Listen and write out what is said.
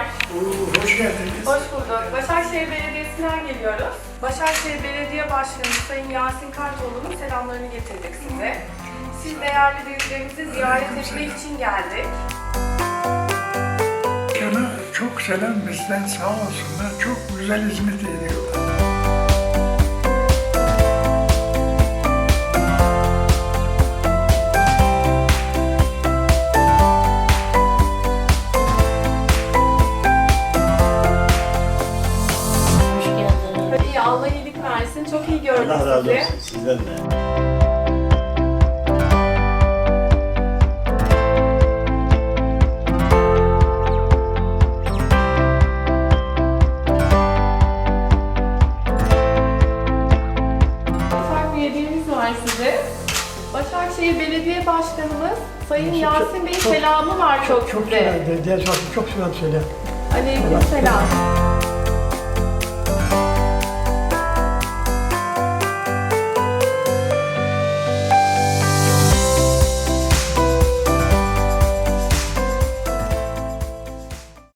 Oo, hoş geldiniz. Hoş bulduk. Başakşehir Belediyesi'nden geliyoruz. Başakşehir Belediye Başkanı Sayın Yasin Kartoğlu'nun selamlarını getirdik size. Siz değerli büyüklerimizi ziyaret etmek için geldik. Sana çok selam bizden sağ olsunlar. Çok güzel hizmet ediyorlar. Allah iyilik versin. Çok iyi gördük Allah razı sizi. olsun sizden de. Ufak bir hediyemiz var size. Başakşehir Belediye Başkanımız Sayın Yasin Bey'in selamı var çok, Çok size. selam. Diğer şarkı çok selam söyle. Aleyküm selam.